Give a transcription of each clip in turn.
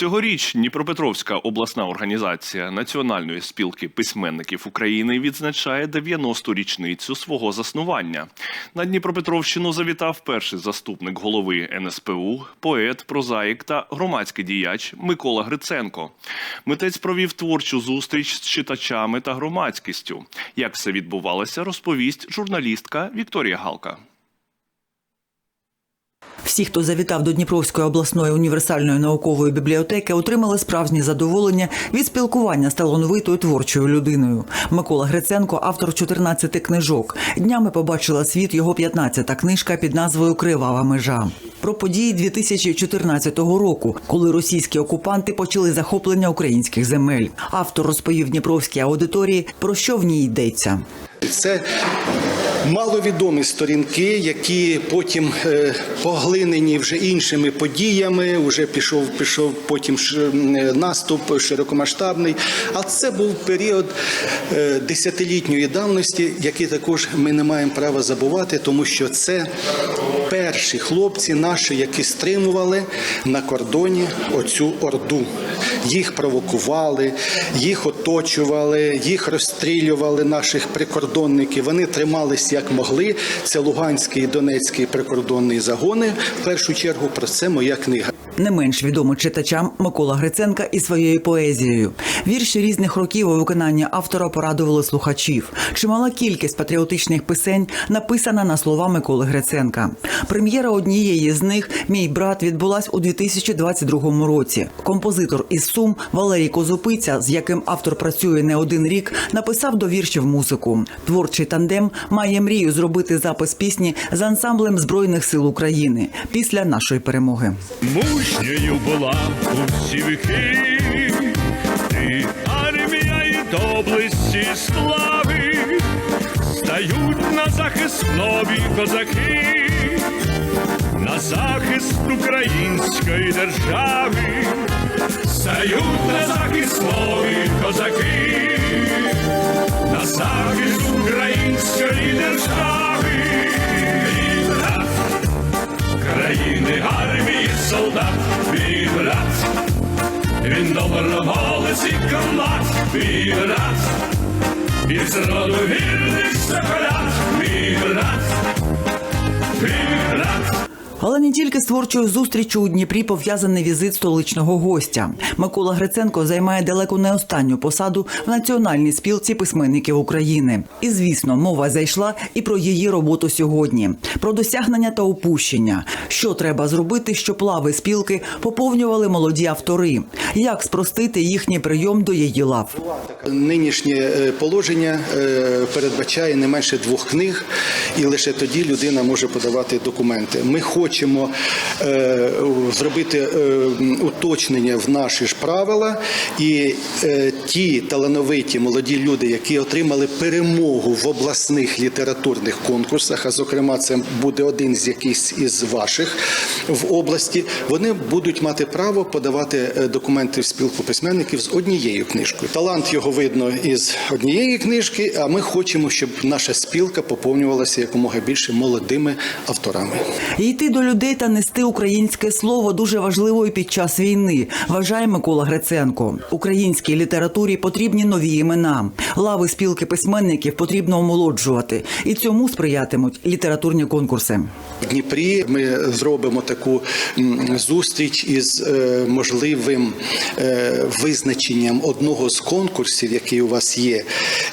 Цьогоріч Дніпропетровська обласна організація Національної спілки письменників України відзначає 90-ту річницю свого заснування. На Дніпропетровщину завітав перший заступник голови НСПУ, поет, прозаїк та громадський діяч Микола Гриценко. Митець провів творчу зустріч з читачами та громадськістю. Як все відбувалося, розповість журналістка Вікторія Галка. Всі, хто завітав до Дніпровської обласної універсальної наукової бібліотеки, отримали справжнє задоволення від спілкування з талановитою творчою людиною. Микола Гриценко, автор 14 книжок. Днями побачила світ його 15-та книжка під назвою Кривава межа. Про події 2014 року, коли російські окупанти почали захоплення українських земель. Автор розповів Дніпровській аудиторії, про що в ній йдеться. Це маловідомі сторінки, які потім е, поглинені вже іншими подіями. Вже пішов, пішов потім наступ широкомасштабний. А це був період е, десятилітньої давності, який також ми не маємо права забувати, тому що це перші хлопці наші, які стримували на кордоні оцю орду. Їх провокували, їх оточували, їх розстрілювали наших прикордонників. Вони тримались як могли. Це Луганський і Донецький прикордонні загони. В першу чергу про це моя книга. Не менш відомий читачам Микола Гриценка і своєю поезією. Вірші різних років у виконанні автора порадували слухачів. Чимала кількість патріотичних писень написана на слова Миколи Гриценка. Прем'єра однієї з них Мій брат відбулась у 2022 році. Композитор із Сум Валерій Козупиця, з яким автор працює не один рік, написав до віршів музику. Творчий тандем має мрію зробити запис пісні з ансамблем Збройних сил України після нашої перемоги. Мужньою була у всі віки, ти армія і доблесті слави, стають на захист нові козаки, на захист української держави, стають на захист нові козаки, на захист української держави. Мій брат, країни армії солдат, мій брат, він доброволець і комат, мій брат, із роду вірних соколят, мій брат, мій брат. Але не тільки з творчою зустрічю у Дніпрі пов'язаний візит столичного гостя. Микола Гриценко займає далеко не останню посаду в національній спілці письменників України. І звісно, мова зайшла і про її роботу сьогодні, про досягнення та упущення. Що треба зробити, щоб лави спілки поповнювали молоді автори, як спростити їхній прийом до її лав. Нинішнє е, положення е, передбачає не менше двох книг, і лише тоді людина може подавати документи. Ми хочемо е, зробити е, уточнення в наші ж правила, і е, ті талановиті молоді люди, які отримали перемогу в обласних літературних конкурсах, а зокрема, це буде один з якихось із ваших в області, вони будуть мати право подавати документи в спілку письменників з однією книжкою. Талант його видно із однієї книжки, а ми хочемо, щоб наша спілка поповнювалася якомога більше молодими авторами. І Йти до людей та нести українське слово дуже важливо і під час війни, вважає Микола Гриценко. Українській літературі потрібні нові імена. Лави спілки письменників потрібно омолоджувати, і цьому сприятимуть літературні конкурси. В Дніпрі ми зробимо таку зустріч із е, можливим е, визначенням одного з конкурсів, який у вас є,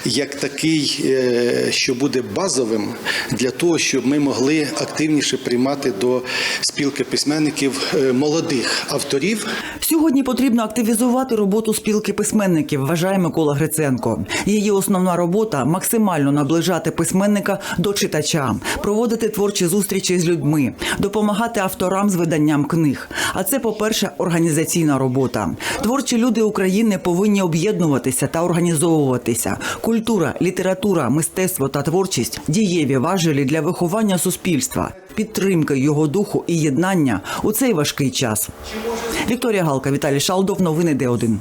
як такий, е, що буде базовим для того, щоб ми могли активніше приймати до спілки письменників е, молодих авторів. Сьогодні потрібно активізувати роботу спілки письменників, вважає Микола Гриценко. Її основна робота максимально наближати письменника до читача, проводити творчі зустрічі з людьми, допомагати авторам з виданням книг. А це, по-перше, організаційна робота. Творчі люди України повинні об'єднуватися та організовуватися. Культура, література, мистецтво та творчість дієві важелі для виховання суспільства, підтримки його духу і єднання у цей важкий час. Вікторія Галка, Віталій Шалдов. Новини Д1.